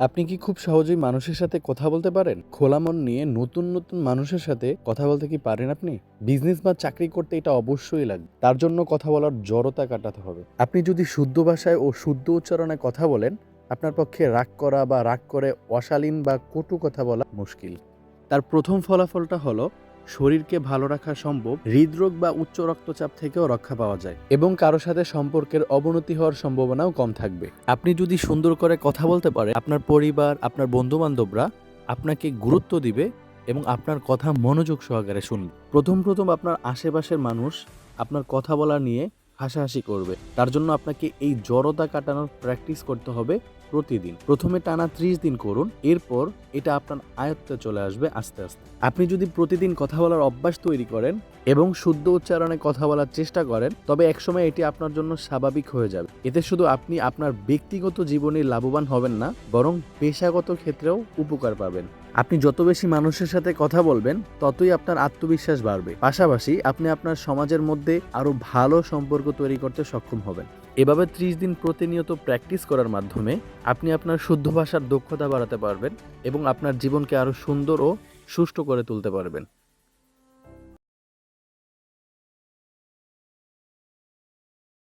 আপনি কি খুব সহজেই মানুষের সাথে কথা বলতে পারেন? খোলা মন নিয়ে নতুন নতুন মানুষের সাথে কথা বলতে কি পারেন আপনি? বিজনেস বা চাকরি করতে এটা অবশ্যই লাগবে। তার জন্য কথা বলার জড়তা কাটাতে হবে। আপনি যদি শুদ্ধ ভাষায় ও শুদ্ধ উচ্চারণে কথা বলেন, আপনার পক্ষে রাগ করা বা রাগ করে অশালীন বা কটু কথা বলা মুশকিল। তার প্রথম ফলাফলটা হলো শরীরকে ভালো রাখা সম্ভব, হৃদরোগ বা উচ্চ রক্তচাপ থেকেও রক্ষা পাওয়া যায় এবং কারও সাথে সম্পর্কের অবনতি হওয়ার সম্ভাবনাও কম থাকবে। আপনি যদি সুন্দর করে কথা বলতে পারেন, আপনার পরিবার, আপনার বন্ধু বান্ধবরা আপনাকে গুরুত্ব দিবে এবং আপনার কথা মনোযোগ সহকারে শুনবে। প্রথম প্রথম আপনার আশেপাশের মানুষ আপনার কথা বলা নিয়ে হাসাহাসি করবে। তার জন্য আপনাকে এই জড়তা কাটানোর প্র্যাকটিস করতে হবে প্রতিদিন। প্রথমে টানা ত্রিশ দিন করুন, এরপর এটা আপনার আয়ত্তে চলে আসবে আস্তে আস্তে। আপনি যদি প্রতিদিন কথা বলার অভ্যাস তৈরি করেন এবং শুদ্ধ উচ্চারণে কথা বলার চেষ্টা করেন, তবে একসময় এটি আপনার জন্য স্বাভাবিক হয়ে যাবে। এতে শুধু আপনি আপনার ব্যক্তিগত জীবনে লাভবান হবেন না, বরং পেশাগত ক্ষেত্রেও উপকার পাবেন। আপনি যত বেশি মানুষের সাথে কথা বলবেন, ততই আপনার আত্মবিশ্বাস বাড়বে। পাশাপাশি আপনি আপনার সমাজের মধ্যে আরও ভালো সম্পর্ক তৈরি করতে সক্ষম হবেন। এভাবে ত্রিশ দিন প্রতিনিয়ত প্র্যাকটিস করার মাধ্যমে আপনি আপনার শুদ্ধ ভাষার দক্ষতা বাড়াতে পারবেন এবং আপনার জীবনকে আরও সুন্দর ও সুষ্ঠু করে তুলতে পারবেন।